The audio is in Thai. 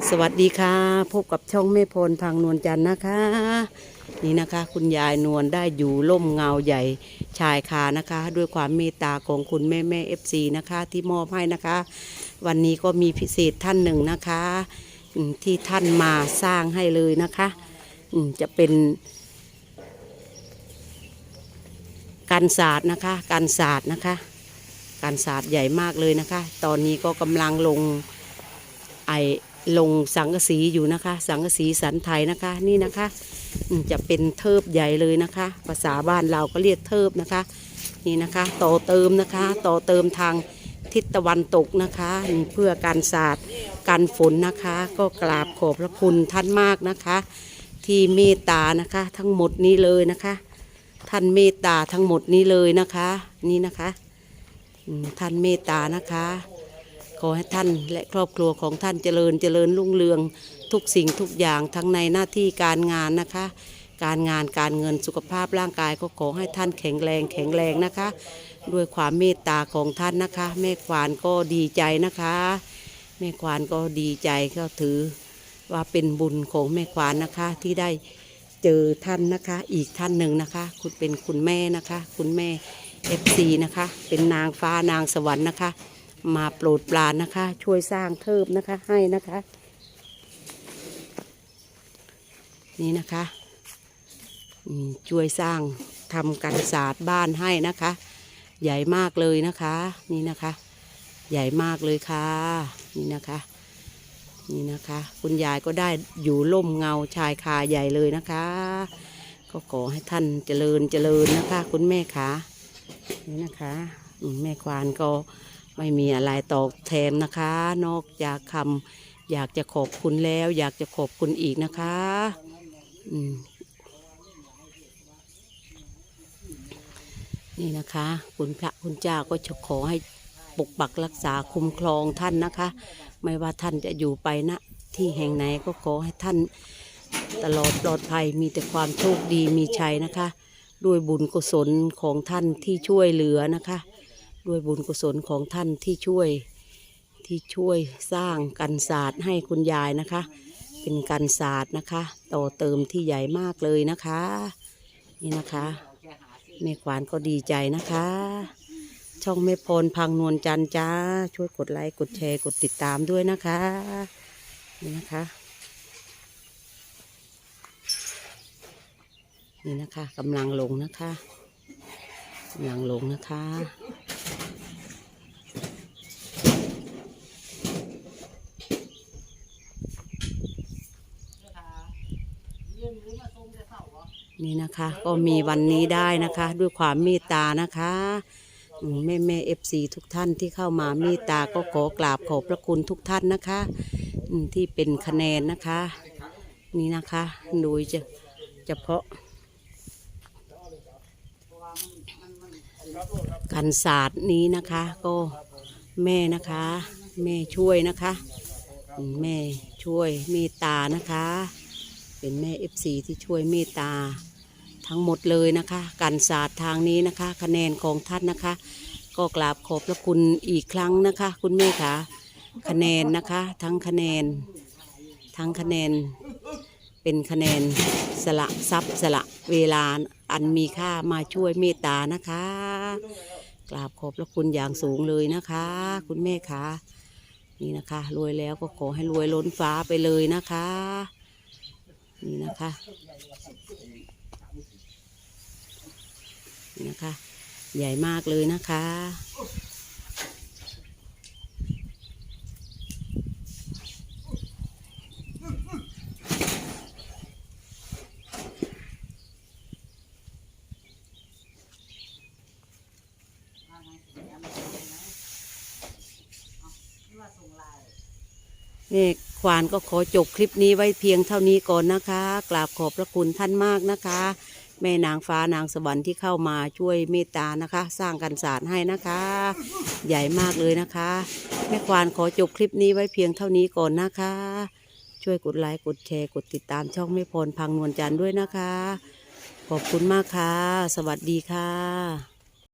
สวัสดีค่ะ พบกับช่องแม่พรพังนวลจันทร์นะคะ นี่นะคะ คุณยายนวลได้อยู่ร่มเงาใหญ่ชายคานะคะ ด้วยความเมตตาของคุณแม่แม่เอฟซีนะคะ ที่มอบให้นะคะ วันนี้ก็มีพิเศษท่านหนึ่งนะคะที่ท่านมาสร้างให้เลยนะคะจะเป็นการศาสตร์นะคะการศาสตร์นะคะการศาสตร์ใหญ่มากเลยนะคะ ตอนนี้ก็กำลังลงไอ ลงสังกสีอยู่นะคะ สังกสีสันไทยนะคะนี่นะคะจะเป็นเทิบใหญ่เลยนะคะ ภาษาบ้านเราก็เรียกเทิบนะคะ นี่นะคะต่อเติมนะคะ ต่อเติมทางทิศตะวันตกนะคะ เพื่อการศาสตร์การฝนนะคะ ก็กราบขอบพระคุณท่านมากนะคะ ที่เมตตานะคะ ทั้งหมดนี้เลยนะคะ ท่านเมตตาทั้งหมดนี้เลยนะคะ นี่นะคะ ท่านเมตตานะคะ ขอให้ท่านและครอบครัวของท่านเจริญเจริญรุ่งเรืองทุกสิ่งทุกอย่างทั้งในหน้าที่การงานนะคะ การงานการเงินสุขภาพร่างกายก็ขอให้ท่านแข็งแรงแข็งแรงนะคะ ด้วยความเมตตาของท่านนะคะ แม่ควานก็ดีใจนะคะ แม่ควานก็ดีใจก็ถือว่าเป็นบุญของแม่ควานนะคะที่ได้เจอท่านนะคะ อีกท่านหนึ่งนะคะ คุณเป็นคุณแม่นะคะ คุณแม่เอฟซีนะคะ เป็นนางฟ้านางสวรรค์นะคะ มาโปรดปรานนะคะ ช่วยสร้างเทิบนะคะให้นะคะ นี่นะคะช่วยสร้างทำกันศาสตร์บ้านให้นะคะ ใหญ่มากเลยนะคะ นี่นะคะ ใหญ่มากเลยค่ะ นี่นะคะ นี่นะคะ คุณยายก็ได้อยู่ร่มเงาชายคาใหญ่เลยนะคะ ก็ขอให้ท่านเจริญเจริญนะคะ คุณแม่คะนี่นะคะแม่ควานก็ ไม่มีอะไรตอบแทนนะคะ นอกจากคำอยากจะขอบคุณแล้ว อยากจะขอบคุณอีกนะคะนี่นะคะ คุณพระคุณเจ้าก็จะขอให้ปกปักรักษาคุ้มครองท่านนะคะ ไม่ว่าท่านจะอยู่ไปณที่แห่งไหนก็ขอให้ท่านตลอดปลอดภัยมีแต่ความโชคดีมีชัยนะคะ ด้วยบุญกุศลของท่านที่ช่วยเหลือนะคะ ด้วยบุญกุศลของท่านที่ช่วยที่ช่วยสร้างกันศาสตร์ให้คุณยายนะคะ เป็นกันศาสตร์นะคะ ต่อเติมที่ใหญ่มากเลยนะคะ นี่นะคะแม่ขวานก็ดีใจนะคะ ช่องแม่พรพังนวลจันจ้า ช่วยกดไลค์กดแชร์กดติดตามด้วยนะคะ นี่นะคะนี่นะคะกำลังลงนะคะกำลังลงนะคะ นี่นะคะ ก็มีวันนี้ได้นะคะ ด้วยความเมตตานะคะแม่แม่เอฟซีทุกท่านที่เข้ามาเมตตาก็ขอกราบขอบพระคุณทุกท่านนะคะที่เป็นคะแนนนะคะ นี่นะคะ โดยจะเฉพาะกันศาสตร์นี้นะคะ ก็แม่นะคะ แม่ช่วยนะคะ แม่ช่วยเมตตานะคะ เป็นแม่เอฟซีที่ช่วยเมตตาทั้งหมดเลยนะคะ การศาสตร์ทางนี้นะคะ คะแนนของท่านนะคะ ก็กราบขอบพระคุณอีกครั้งนะคะ คุณแม่คะคะแนนนะคะ ทั้งคะแนน ทั้งคะแนน เป็นคะแนนสละทรัพย์สละเวลาอันมีค่ามาช่วยเมตตานะคะ กราบขอบพระคุณอย่างสูงเลยนะคะ คุณแม่คะนี่นะคะ รวยแล้วก็ขอให้รวยล้นฟ้าไปเลยนะคะ นี่นะคะ นี่นะคะ ใหญ่มากเลยนะคะ นี่ควานก็ขอจบคลิปนี้ไว้เพียงเท่านี้ก่อนนะคะ กราบขอบพระคุณท่านมากนะคะ แม่นางฟ้านางสวรรค์ที่เข้ามาช่วยเมตตานะคะ สร้างกันศาสตร์ให้นะคะ ใหญ่มากเลยนะคะ แม่ควานขอจบคลิปนี้ไว้เพียงเท่านี้ก่อนนะคะ ช่วยกดไลค์กดแชร์กดติดตามช่องแม่พรพังนวลจันทร์ด้วยนะคะ ขอบคุณมากค่ะ สวัสดีค่ะ